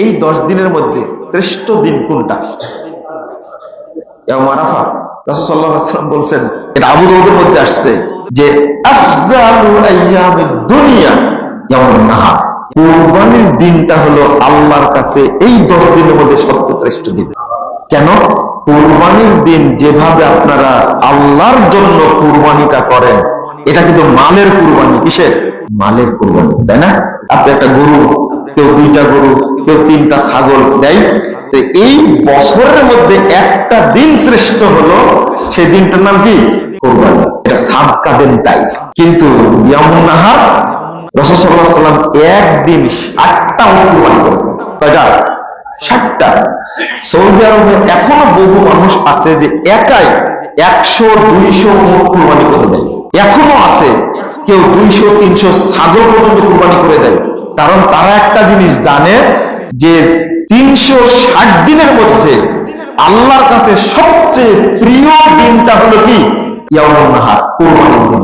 এই দশ দিনের মধ্যে শ্রেষ্ঠ দিন কোনটা? আরাফা ওয়াসাল্লাম বলছেন, এটা আবু মধ্যে আসছে যে কুরবানির দিনটা হলো আল্লাহর কাছে এই দশ দিনের মধ্যে সবচেয়ে শ্রেষ্ঠ দিন। কেন? কুরবানির দিন যেভাবে আপনারা আল্লাহর জন্য কুরবানিটা করেন, এটা কিন্তু মালের কুরবানি, কিসের? মালের কুরবানি, তাই না? আপনি একটা গরু, কেউ দুইটা গরু কেউ তিনটা ছাগল দেয়। তো এই বছরের মধ্যে একটা দিন শ্রেষ্ঠ হলো, সেই দিনটার নাম কি? কোরবানি। এটা তাই কিন্তু রসদাল্লাম একদিন কোরবানি করেছেন। কয়টা সৌদি আরবে এখনও বহু মানুষ আছে যে একাই একশো, দুইশো কোরবানি করে দেয়। এখনও আছে। কেউ দুইশো, তিনশো ছাগল পর্যন্ত কোরবানি করে দেয়। কারণ তারা একটা জিনিস জানে যে তিনশো ষাট দিনের মধ্যে আল্লাহর কাছে সবচেয়ে প্রিয় দিনটা হলো কি? কোরবানির দিন